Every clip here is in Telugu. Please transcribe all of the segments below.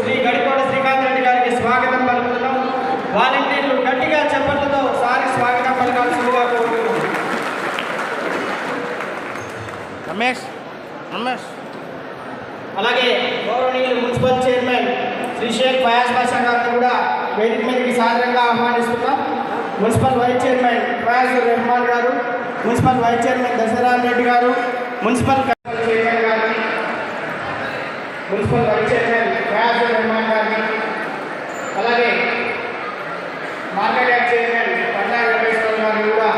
శ్రీ గడికోట శ్రీకాంత్ రెడ్డి గారికి స్వాగతం పలుకుతున్నాం. వాలంటీర్లు గట్టిగా చెప్పడంతో సారి స్వాగతం పలకాల్సిందిగా కోరుతున్నాం రమేష్ రమేష్. అలాగే గౌరవనీయులు మున్సిపల్ చైర్మన్ శ్రీ షేక్ ఫయాజ్ బాషా గారిని కూడా వేదిక మీదకి సాదరంగా ఆహ్వానిస్తున్నాం. Municipal vice chairman Fayaz Rahman గారు municipal vice chairman Dasaram Reddy గారు మున్సిపల్ చైర్మన్ గారిని municipal vice chairman Fayaz Rahman గారిని అలాగే market yard chairman Patna Venkateswara గారిని కూడా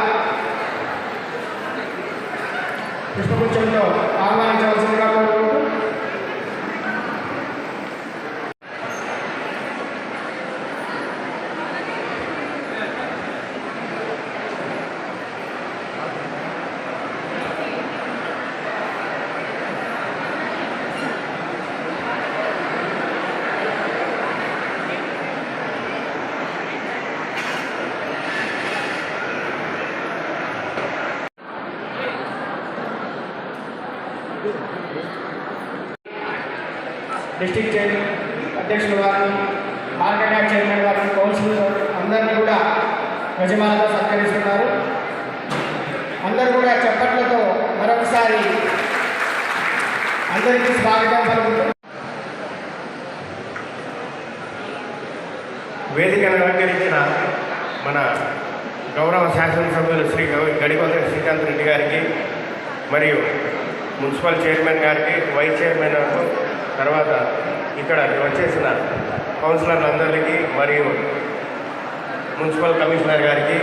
పుష్పగుచ్చంలో ఆహ్వానించవలసిందిగా డిస్టిక్ చైర్మన్ అధ్యక్షుల వారిని మార్కెట్ యార్డ్ చైర్మన్ వారిని కౌన్సిలర్ అందరినీ కూడా యజమానులతో సత్కరిస్తున్నారు. అందరూ కూడా చప్పట్లతో మరొకసారి అందరికీ స్వాగతం పలుకుతూ వేదికను అలంకరించిన మన గౌరవ శాసనసభ్యులు శ్రీ గౌ- శ్రీకాంత్ రెడ్డి గారికి మరియు మున్సిపల్ చైర్మన్ గారికి వైస్ చైర్మన్ గారు, తర్వాత ఇక్కడ వచ్చేసిన కౌన్సిలర్లందరికీ మరియు మున్సిపల్ కమిషనర్ గారికి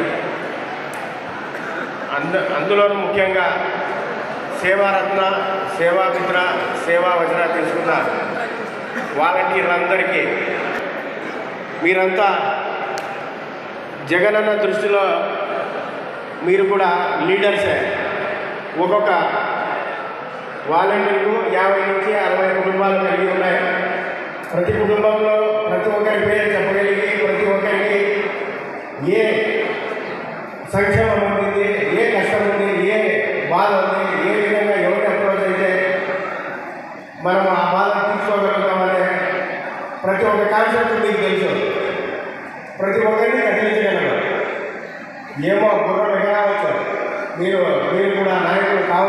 అంద అందులోనూ ముఖ్యంగా సేవారత్న సేవామిత్ర సేవా వజ్ర తీసుకున్న వాలంటీర్లందరికీ మీరంతా జగనన్న దృష్టిలో మీరు కూడా లీడర్సే. ఒక్కొక్క వాలంటీర్లు యాభై నుంచి అరవై కుటుంబాలు కలిగి ఉన్నాయి. ప్రతి కుటుంబంలో ప్రతి ఒక్కరి పేరు చెప్పగలిగి ప్రతి ఒక్కరికి ఏ సంక్షేమం ఉంది ఏ కష్టం ఉంది ఏ బాధ ఉంది ఏ విధంగా ఎవరి అప్రోచ్ అయితే మనం ఆ బాధ తీసుకోగలుగుతామనే ప్రతి ఒక్క కాన్సెప్ట్ మీకు తెలుసు. ప్రతి ఒక్కరిని కదిలించగలరు. ఏమో గుర్రం కావచ్చు మీరు మీరు కూడా నాయకులు కావచ్చు.